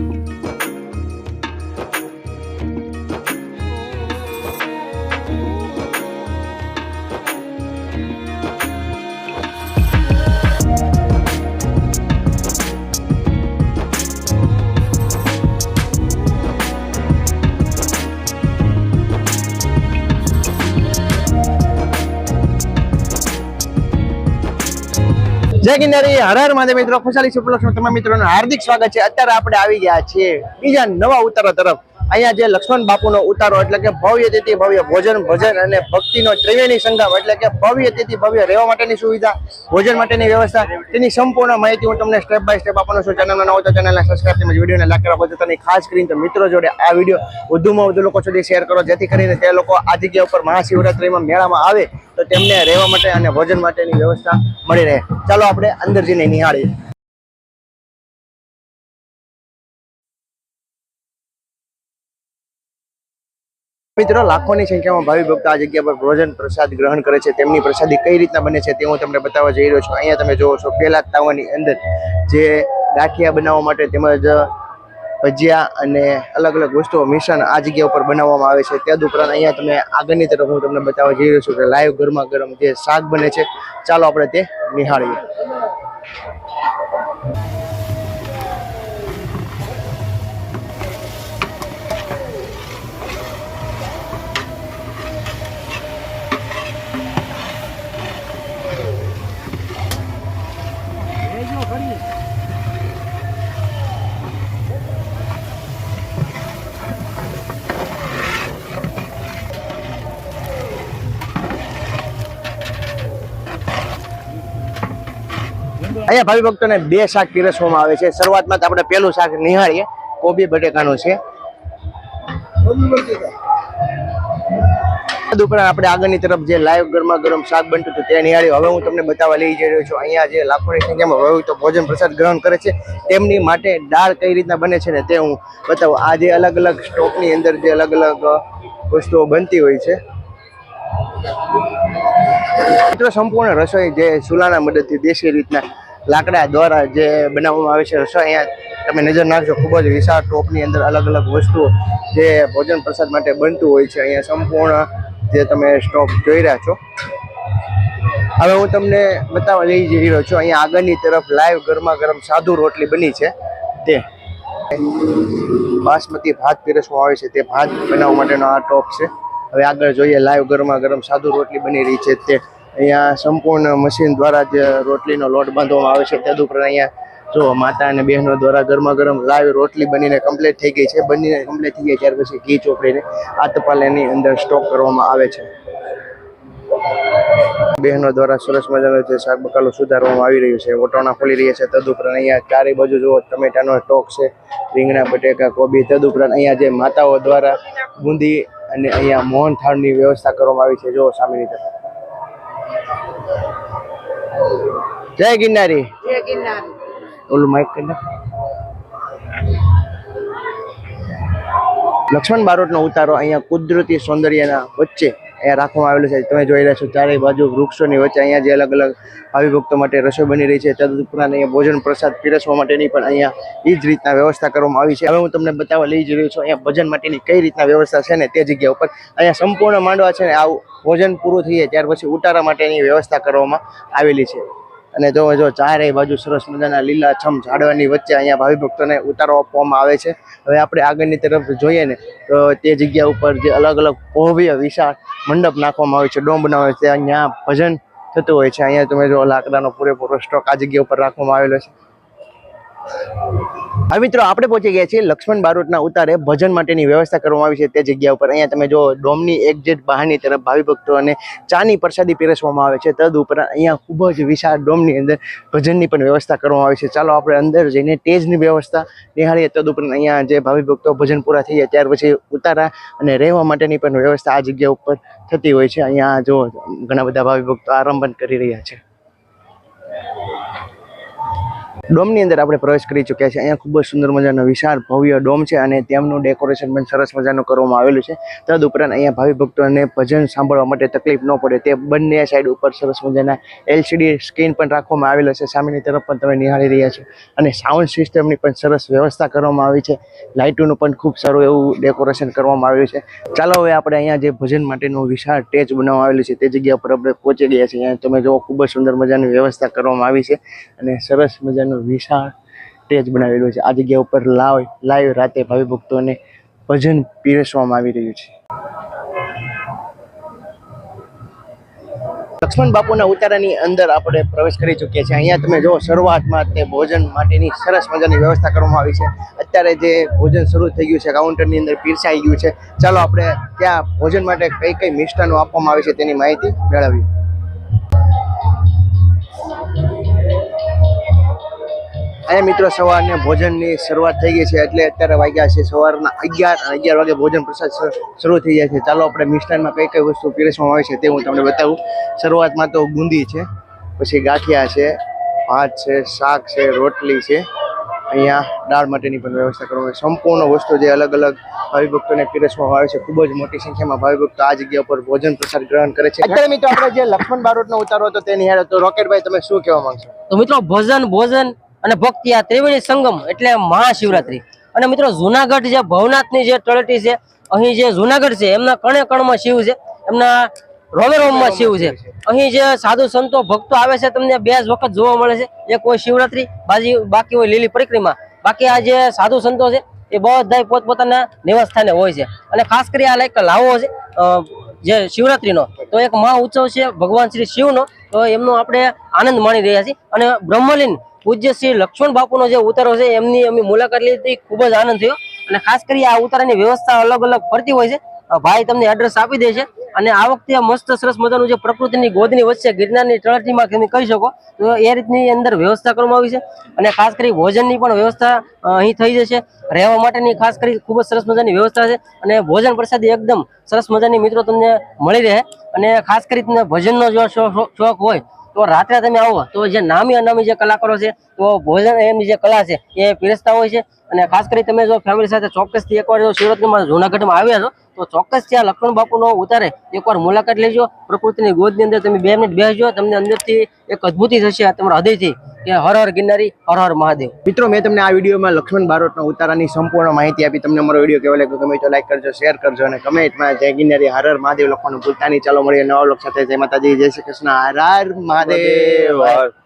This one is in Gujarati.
you જય હર હર મહાદેવ મિત્રો. ખુશાલી સુપલક્ષમાં તમામ મિત્રોનું હાર્દિક સ્વાગત છે. અત્યારે આપણે આવી ગયા છીએ બીજા નવા ઉતારા તરફ. અહીંયા જે લક્ષ્મણ બાપુનો ઉતારો એટલે કે ભવ્ય તેથી ભવ્ય ભોજન, ભજન અને ભક્તિનો ત્રિવેણી સંગમ એટલે કે ભવ્ય તેથી ભવ્ય રહેવા માટેની સુવિધા, ભોજન માટેની વ્યવસ્થા, તેની સંપૂર્ણ માહિતી હું તમને સ્ટેપ બાય સ્ટેપ આપવાનો છું. ચેનલમાં હોય તો ચેનલને સબસ્ક્રાઈબ તેમજ વિડીયોને લાઈક કરવા બદલ ખાસ કરીને મિત્રો જોડે આ વીડિયો વધુમાં વધુ લોકો સુધી શેર કરો. જેથી કરીને તે લોકો આ જગ્યા ઉપર મહાશિવરાત્રિમાં મેળામાં આવે તો તેમને રહેવા માટે અને ભોજન માટેની વ્યવસ્થા મળી રહે. ચાલો આપણે અંદર જઈને નિહાળીએ. મિત્રો, લાખોની સંખ્યામાં ભાવિ ભક્તો આ જગ્યા પર ભોજન પ્રસાદ ગ્રહણ કરે છે. તેમની પ્રસાદી કઈ રીતના બને છે તે હું તમને બતાવવા જઈ રહ્યો છું. અહીંયા તમે જોવો છો, પેલા તાવાની અંદર જે ગાંઠિયા બનાવવા માટે તેમજ ભજીયા અને અલગ અલગ વસ્તુઓ મિશ્રણ આ જગ્યા ઉપર બનાવવામાં આવે છે. ત્યાદ ઉપરાંત અહીંયા તમે આગળની તરફ હું તમને બતાવવા જઈ રહ્યો છું કે લાઈવ ગરમા ગરમ જે શાક બને છે. ચાલો આપણે તે નિહાળીએ. અહીંયા ભાવિ ભક્તોને બે શાક પીરસવામાં આવે છે. શરૂઆતમાં આપણે પેલું શાક નિહાળીએ. કોબી, બટેકાનું છે. તદુપરાંત આપણે આગળની તરફ જે લાઈવ ગરમા ગરમ શાક બનતું હતું તે નિહાળ્યું. હવે હું તમને બતાવવા લઈ જઈ રહ્યો છું. અહીંયા જે લાખોની સંખ્યામાં ભાવિકો ભોજન પ્રસાદ ગ્રહણ કરે છે, તેમની માટે દાળ કઈ રીતના બને છે ને તે હું બતાવું. આ જે અલગ અલગ સ્ટોકની અંદર જે અલગ અલગ વસ્તુઓ બનતી હોય છે. મિત્રો, સંપૂર્ણ રસોઈ જે ચૂલાના મદદથી દેશી રીતના લાકડા દ્વારા જે બનાવવામાં આવે છે રસોઈ અહીંયા તમે નજર નાખજો, ખૂબ જ વિશાળ ટોપની અંદર અલગ અલગ વસ્તુઓ જે ભોજન પ્રસાદ માટે બનતું હોય છે. અહીંયા સંપૂર્ણ જે તમે સ્ટોક જોઈ રહ્યા છો. હવે હું તમને બતાવવા લઈ જઈ રહ્યો છું, અહીંયા આગળની તરફ લાઈવ ગરમા ગરમ સાદુ રોટલી બની છે. તે બાસમતી ભાત પીરસવામાં આવે છે, તે ભાત બનાવવા માટેનો આ ટોપ છે. હવે આગળ જોઈએ, લાઈવ ગરમા ગરમ સાદુ રોટલી બની રહી છે તે. અહીંયા સંપૂર્ણ મશીન દ્વારા જ રોટલીનો લોટ બાંધવામાં આવે છે. તદુપરાંત અહીંયા જો માતા અને બહેનો દ્વારા ગરમા ગરમ લાવી રોટલી બનીને કમ્પ્લીટ થઈ ગઈ છે. બનીને કમ્પ્લીટ થઈ ગઈ ત્યાર પછી ઘી ચોપડીને આ તપાલેની અંદર સ્ટોક કરવામાં આવે છે. બહેનો દ્વારા સરસ મજાનો જે શાક બકાલો સુધારવામાં આવી રહ્યું છે. ઓટોણા ખોલી રહ્યા છે. તદુપરાંત અહીંયા ચારે બાજુ જુઓ, ટમેટાનો સ્ટોક છે, રીંગણા, બટેકા, કોબી. તદુપરાંત અહીંયા જે માતાઓ દ્વારા બુંદી અને અહીંયા મોહન થાળની વ્યવસ્થા કરવામાં આવી છે. જો સામેની તરફ. જય ગિરનારી. ઓલું માઇક કરી. લક્ષ્મણ બારોટનો ઉતારો અહીંયા કુદરતી સૌંદર્યના વચ્ચે અહીંયા રાખવામાં આવેલું છે. તમે જોઈ રહ્યા છો ચારેય બાજુ વૃક્ષોની વચ્ચે અહીંયા જે અલગ અલગ ભાવિભક્તો માટે રસોઈ બની રહી છે. તદુપરાંત અહીંયા ભોજન પ્રસાદ પીરસવા માટેની પણ અહીંયા એ જ રીતના વ્યવસ્થા કરવામાં આવી છે. હવે હું તમને બતાવવા લઈ જઈ રહ્યો છું અહીંયા ભજન માટેની કઈ રીતના વ્યવસ્થા છે ને તે જગ્યા ઉપર. અહીંયા સંપૂર્ણ માંડવા છે ને આવું ભોજન પૂરું થઈ જાય ત્યાર પછી ઉતારા માટેની વ્યવસ્થા કરવામાં આવેલી છે. અને જો જો ચારેય બાજુ સરસ મજાના લીલાછમ ઝાડવાની વચ્ચે અહીંયા ભાવિ ભક્તોને ઉતારો આપવામાં આવે છે. હવે આપણે આગળની તરફ જોઈએ ને, તો તે જગ્યા ઉપર જે અલગ અલગ ભવ્ય વિશાળ મંડપ નાખવામાં આવે છે. ડોમ બનાવે છે, અહીંયા ભજન થતું હોય છે. અહીંયા તમે જો લાકડાનો પૂરેપૂરો સ્ટોક આ જગ્યા ઉપર રાખવામાં આવેલો છે. હવે મિત્રો, આપણે પહોંચી ગયા છીએ લક્ષ્મણ બારોટના ઉતારે ભજન માટેની વ્યવસ્થા કરવામાં આવી છે. તે જગ્યા ઉપર અહીંયા તમે જો ડોમની એક્ઝેટ બહારની તરફ ભાવિ ભક્તો અને ચાની પ્રસાદી પીરસવામાં આવે છે. તદ ઉપરાંત અહીંયા ખૂબ જ વિશાળ ડોમની અંદર ભજનની પણ વ્યવસ્થા કરવામાં આવી છે. ચાલો આપણે અંદર જઈને તેજની વ્યવસ્થા નિહાળીએ. તદ ઉપરાંત અહીંયા જે ભાવિ ભક્તો ભજન પૂરા થઈ ત્યાર પછી ઉતારા અને રહેવા માટેની પણ વ્યવસ્થા આ જગ્યા ઉપર થતી હોય છે. અહીંયા જો ઘણા બધા ભાવિ ભક્તો કરી રહ્યા છે. ડોમની અંદર આપણે પ્રવેશ કરી ચૂક્યા છીએ. અહીંયા ખૂબ જ સુંદર મજાનો વિશાળ ભવ્ય ડોમ છે અને તેમનું ડેકોરેશન પણ સરસ મજાનું કરવામાં આવેલું છે. તદ ઉપરાંત અહીંયા ભાવિ ભક્તોને ભજન સાંભળવા માટે તકલીફ ન પડે તે બંને સાઈડ ઉપર સરસ મજાના એલસીડી સ્ક્રીન પણ રાખવામાં આવેલો છે. સામેની તરફ પણ તમે નિહાળી રહ્યા છો. અને સાઉન્ડ સિસ્ટમની પણ સરસ વ્યવસ્થા કરવામાં આવી છે. લાઇટોનું પણ ખૂબ સારું એવું ડેકોરેશન કરવામાં આવ્યું છે. ચાલો હવે આપણે અહીંયા જે ભજન માટેનું વિશાળ ટેચ બનાવવામાં આવેલું છે તે જગ્યા પર આપણે પહોંચી ગયા છીએ. અહીંયા તમે જુઓ, ખૂબ જ સુંદર મજાની વ્યવસ્થા કરવામાં આવી છે અને સરસ મજાનું વિશાળ સ્ટેજ બનાવેલું છે. આ જગ્યા ઉપર લાવ, લાઈવ રાતે ભાવિ ભક્તોને ભજન પીરસવામાં આવી રહ્યું છે. લક્ષ્મણ બાપુના ઉતારાની અંદર આપણે પ્રવેશ કરી ચૂક્યા છીએ. અહીંયા તમે જો શરૂઆતમાં તે ભોજન માટેની સરસ મજાની વ્યવસ્થા કરવામાં આવી છે. અત્યારે જે ભોજન શરૂ થઈ ગયું છે, કાઉન્ટરની અંદર પીરસાઈ ગયું છે. ચાલો આપણે ત્યાં ભોજન માટે કઈ કઈ મિષ્ટાનો આપવામાં આવે છે તેની માહિતી મેળવીએ. અહીંયા મિત્રો સવારને ભોજનની શરૂઆત થઈ ગઈ છે. એટલે અત્યારે વાગ્યા છે સવારના અગિયાર. અગિયાર વાગે ભોજન પ્રસાદ શરૂ થઈ જાય છે. ચાલો આપણે મિષ્ટાનમાં કઈ કઈ વસ્તુ પીરસવામાં આવે છે તે હું તમને બતાવું. શરૂઆતમાં તો બુંદી છે, પછી ગાંઠિયા છે, ભાત છે, શાક છે, રોટલી છે. અહીંયા દાળ માટેની પણ વ્યવસ્થા કરવામાં આવે. સંપૂર્ણ વસ્તુ જે અલગ અલગ ભાવિભક્તોને પીરસવામાં આવે છે, ખૂબ જ મોટી સંખ્યામાં ભાવિભક્તો આ જગ્યા પર ભોજન પ્રસાદ ગ્રહણ કરે છે. અત્યારે મિત્રો આપણે જે લક્ષ્મણ બારોટનો ઉતારો હતો તેની હારે તો રોકેટભાઈ, તમે શું કહેવા માંગશો? તો મિત્રો ભોજન ભોજન અને ભક્તિ આ ત્રિવેણી સંગમ એટલે મહાશિવરાત્રી. અને મિત્રો, જુનાગઢ જે ભવનાથની જે તળેટી છે, અહીં જે જુનાગઢ છે, એમના કણે કણમાં શિવ છે, એમના રોમે રોમમાં શિવ છે. અહીં જે સાધુ સંતો, ભક્તો આવે છે, તમને બે જ વખત જોવા મળે છે. એક હોય શિવરાત્રી, બાજી, બાકી હોય લીલી પરિક્રમા. બાકી આ જે સાધુ સંતો છે, એ બધા પોતપોતાના નિવાસ સ્થાને હોય છે. અને ખાસ કરી આ લાઈક લાવો છે જે શિવરાત્રીનો, તો એક મહા ઉત્સવ છે ભગવાન શ્રી શિવનો, તો એમનો આપણે આનંદ માણી રહ્યા છીએ. અને બ્રહ્મલીન પૂજ્ય શ્રી લક્ષ્મણ બાપુનો જે ઉતારો છે, એમની અમે મુલાકાત લીધી ખૂબ જ આનંદ થયો. અને ખાસ કરી આ ઉતારાની વ્યવસ્થા અલગ અલગ ફરતી હોય છે. ભાઈ તમને એડ્રેસ આપી દે છે. અને આ વખતે મસ્ત સરસ મજાનું જે પ્રકૃતિની ગોદની વચ્ચે ગિરનારની તળટીમાં તમે કહી શકો, તો એ રીતની અંદર વ્યવસ્થા કરવામાં આવી છે. અને ખાસ કરી ભોજનની પણ વ્યવસ્થા અહીં થઈ જશે. રહેવા માટેની ખાસ કરી ખૂબ જ સરસ મજાની વ્યવસ્થા છે. અને ભોજન પ્રસાદી એકદમ સરસ મજાની મિત્રો તમને મળી રહે. અને ખાસ કરી તમને ભજનનો જો શોખ હોય તો રાત્રે તમે આવો. તો જે નામી અનામી જે કલાકારો છે, તો ભોજન એમની જે કલા છે, એ પીરસતા હોય છે. અને ખાસ કરી તમે જો ફેમિલી સાથે ચોક્કસથી એકવાર જો સુરતમાં જૂનાગઢમાં આવ્યા છો તો ચોક્કસ ત્યાં લક્ષ્મણ બાપુનો ઉતારે. એકવાર મુલાકાત લેજો. પ્રકૃતિની ગોદની અંદર તમે બે મિનિટ બેસજો. તમને અંદરથી એક અદભુતિ થશે તમારા હૃદયથી કે હર હર ગિરનારી હર હર મહાદેવ. મિત્રો મેં તમને આ વિડીયોમાં લક્ષ્મણ બારોટના ઉતારાની સંપૂર્ણ માહિતી આપી. તમને મારો વીડિયો કેવો લાગ્યો ગમે તો લાઈક કરજો શેર કરજો અને કમેન્ટમાં જય ગિરનારી હર હર મહાદેવ લખવાનું ભૂલતા નહીં. ચાલો મળીએ નવા લોક સાથે. જય માતાજી જય શ્રી કૃષ્ણ. હર હર મહાદેવ.